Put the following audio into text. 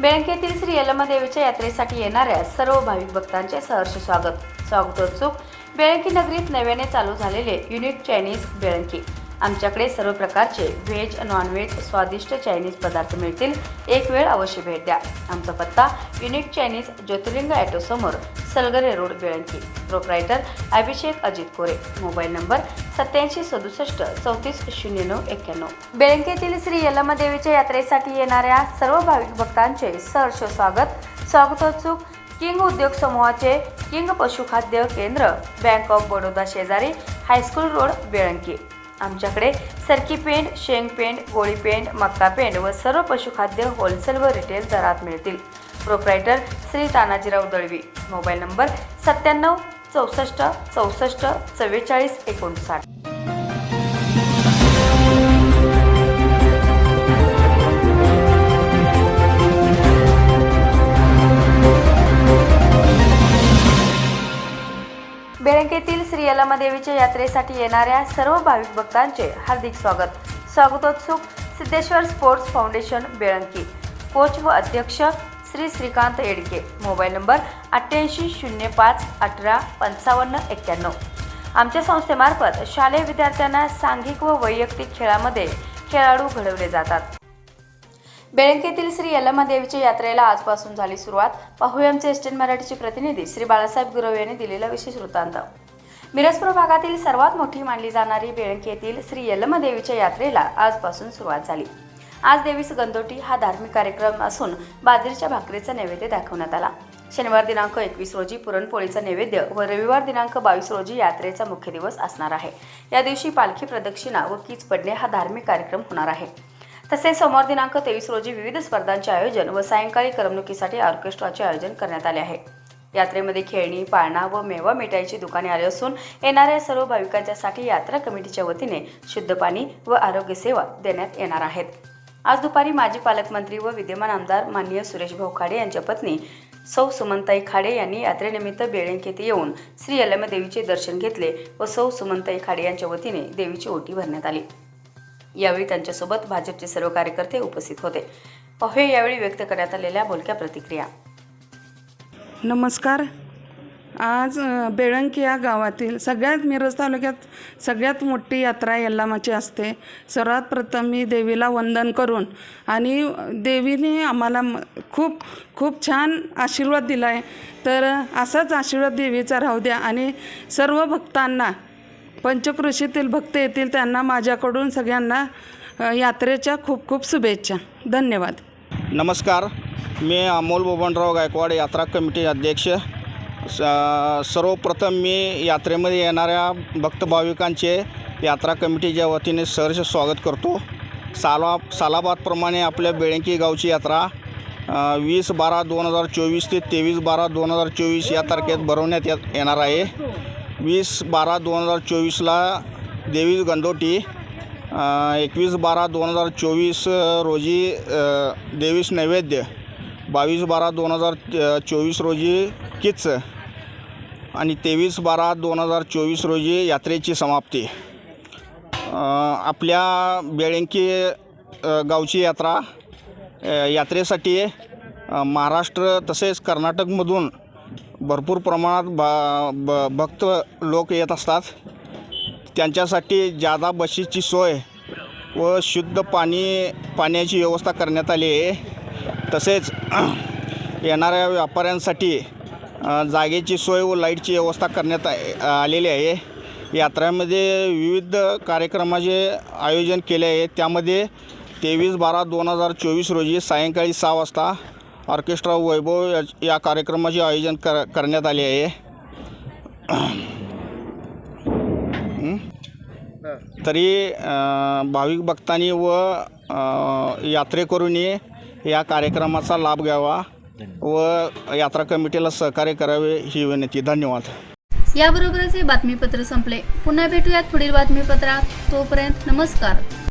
बेळंकेतील श्री यलमदेवीच्या यात्रेसाठी येणाऱ्या सर्व भाविक भक्तांचे सहर्ष स्वागत स्वागतोत्सुक. बेळंकी नगरीत नव्याने चालू झालेले युनिट चायनीज बेळंकी आमच्याकडे सर्व प्रकारचे व्हेज नॉनव्हेज स्वादिष्ट चायनीज पदार्थ मिळतील. एक वेळ अवश्य भेट द्या. आमचा पत्ता युनिक चायनीज ज्योतिर्लिंग ॲटोसमोर Salgare road Belanki. Proprietor Abhishek Ajit Kore. Mobile number सत्याऐंशी सदुसष्ट चौतीस शून्य नऊ एक्क्याण्णव. बेळंकीतील श्री यल्लमदेवीच्या यात्रेसाठी येणाऱ्या सर्व भाविक भक्तांचे सहर्ष स्वागत. स्वागतोत्सुक किंग उद्योग समूहाचे किंग पशुखाद्य केंद्र बँक ऑफ बडोदा शेजारी हायस्कूल रोड बेळंकी. आमच्याकडे सरकी पेंट शेंग पेंट गोळी पेंट मक्का पेंट व सर्व पशुखाद्य होलसेल व रिटेल दरात मिळतील. Proprietor Shri Tanajirao Dalvi. Mobile number सत्त्याण्णव चौसष्ट चौसष्ट चव्वेचाळीस एकोणसाठ. जलमदेवीच्या यात्रेसाठी येणाऱ्या सर्व भाविक भक्तांचे हार्दिक स्वागत. स्वागतोत्सुक Siddheshwar sports foundation Belanki. Coach व अध्यक्ष श्री श्रीकांत येडके. मोबाईल नंबर अठ्ठ्याऐंशी शून्य पाच अठरा पंचावन्न एक्क्याण्णव. आमच्या संस्थेमार्फत शालेय विद्यार्थ्यांना सांघिक व वैयक्तिक खेळामध्ये खेळाडू घडवले जातात. बेळंकेतील श्री यल्लमादेवीच्या यात्रेला आजपासून झाली सुरुवात. पाहुयांचे एस्टेन मराठीचे प्रतिनिधी श्री बाळासाहेब गुरव यांनी दिलेला विशेष वृत्तांत. मिरजपूर भागातील सर्वात मोठी मानली जाणारी बेळक येथील श्री यलमदेवीच्या यात्रेला आजपासून सुरुवात झाली. आज देवीस गंदोटी हा धार्मिक कार्यक्रम असून बाजरीच्या भाकरीचा नैवेद्य दाखवण्यात आला. शनिवार दिनांक एकवीस रोजी पुरणपोळीचा नैवेद्य व रविवार दिनांक बावीस रोजी यात्रेचा मुख्य दिवस असणार आहे. या दिवशी पालखी प्रदक्षिणा व कीच पडणे हा धार्मिक कार्यक्रम होणार आहे. तसेच सोमवार दिनांक तेवीस रोजी विविध स्पर्धांचे आयोजन व सायंकाळी करमणुकीसाठी ऑर्केस्ट्राचे आयोजन करण्यात आले आहे. यात्रेमध्ये खेळणी पाळणा व मेवा मिठाईची दुकाने आली असून येणाऱ्या सर्व भाविकांच्यासाठी यात्रा कमिटीच्या वतीने शुद्ध पाणी व आरोग्य सेवा देण्यात येणार आहेत. आज दुपारी माजी पालकमंत्री व विद्यमान आमदार माननीय सुरेश भाऊ खाडे यांच्या पत्नी सौ सुमनताई खाडे यांनी यात्रेनिमित्त बेळंकीत येऊन श्री देवीचे दर्शन घेतले व सौ सुमनताई खाडे यांच्या वतीने देवीची ओटी भरण्यात आली. यावेळी त्यांच्यासोबत भाजपचे सर्व कार्यकर्ते उपस्थित होते. पाहूया यावेळी व्यक्त करण्यात आलेल्या बोलक्या प्रतिक्रिया. नमस्कार. आज बेळंकी या गावातील सगळ्यात मिरज तालुक्यात सगळ्यात मोठी यात्रा यल्लामाची असते. सर्वात प्रथम मी देवीला वंदन करून आणि देवीने आम्हाला खूप खूप छान आशीर्वाद दिला आहे तर असाच आशीर्वाद देवीचा राहू द्या आणि सर्व भक्तांना पंचकृषीतील भक्त येतील त्यांना माझ्याकडून सगळ्यांना यात्रेच्या खूप खूप शुभेच्छा. धन्यवाद. नमस्कार. मी अमोल बोबनराव गायकवाड यात्रा कमिटी अध्यक्ष. स सर्वप्रथम मी यात्रेमध्ये येणाऱ्या भक्त भाविकांचे यात्रा कमिटीच्या वतीने सहर्ष स्वागत करतो. साला सालाबादप्रमाणे आपल्या बेळंकी गावची यात्रा वीस बारा दोन हजार चोवीस ते तेवीस बारा दोन हजार चोवीस या तारखेत भरवण्यात येत येणार आहे. वीस बारा दोन हजार चोवीसला देवीस गंदोटी एकवीस बारा दोन हजार चोवीस रोजी देवीस नैवेद्य बावीस बारा दोन हजार चोवीस रोजी किच आणि तेवीस बारा दोन हजार चोवीस रोजी यात्रेची समाप्ती. आपल्या बेळंकी गावची यात्रा यात्रेसाठी महाराष्ट्र तसेच कर्नाटकमधून भरपूर प्रमाणात बा ब भक्त लोक येत असतात. त्यांच्यासाठी जादा बशीची सोय व शुद्ध पाणी पाण्याची व्यवस्था करण्यात आली आहे. तसेच येणाऱ्या व्यापाऱ्यांसाठी जागेची सोय व लाईटची व्यवस्था करण्यात आ- आलेली आहे. यात्रेमध्ये विविध कार्यक्रमाचे आयोजन केले आहे. त्यामध्ये तेवीस बारा दोन हजार चोवीस रोजी सायंकाळी सहा वाजता ऑर्केस्ट्रा वैभव या कार्यक्रमाचे आयोजन कर करण्यात आले आहे. तरी भाविक भक्तांनी व यात्रेकरूंनी या कार्यक्रमाचा लाभ घ्यावा व यात्रा कमिटीला सहकार्य करावे ही विनंती. धन्यवाद. याबरोबरच हे बातमीपत्र संपले. पुन्हा भेटूयात पुढील बातमीपत्रात. तोपर्यंत नमस्कार.